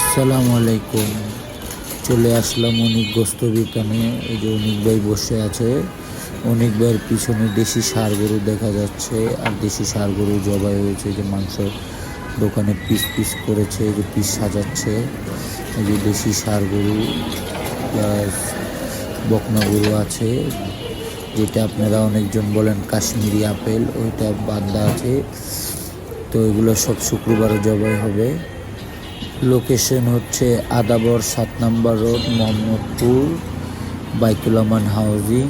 আসসালামু আলাইকুম। চলে আসলাম অনেক গোস্ত বিতানে এই যে অনেক ভাই বসে আছে। অনেক ভাইয়ের পিছনে দেশি সার গরু দেখা যাচ্ছে। আর দেশি সার গরু জবাই হয়েছে। যে মাংস দোকানে পিস পিস করেছে। যে পিস সাজাচ্ছে। এই যে দেশি সার গরু প্লাস বকনা গরু আছে। যেটা আপনারা অনেকজন বলেন কাশ্মীরি আপেল। ওইটা বান্দা আছে। তো এগুলো সব শুক্রবারে জবাই হবে। লোকেশন হচ্ছে আদাবর সাত নম্বর রোড, মোহাম্মদপুর, বাইতুল আমান হাউজিং।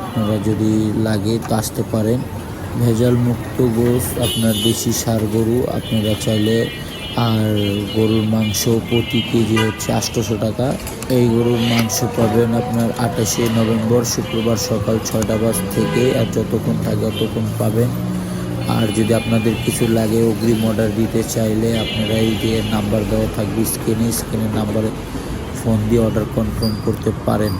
আপনারা যদি লাগে তো আসতে পারেন। ভেজাল মুক্ত গোস, আপনার দেশি সার গরু, আপনারা চাইলে আর গরুর মাংস প্রতি কেজি হচ্ছে আটশোশো টাকা। এই গরুর মাংস পাবেন আপনার আঠাশে নভেম্বর শুক্রবার সকাল ছয়টা বাজ থেকে আর যতক্ষণ থাকে ততক্ষণ পাবেন। আর যদি আপনাদের কিছু লাগে, অগ্রিম অর্ডার দিতে চাইলে আপনারা এই যে নাম্বার দেওয়া থাকবে স্ক্রিনে স্ক্রিনের নাম্বারে ফোন দিয়ে অর্ডার কনফার্ম করতে পারেন।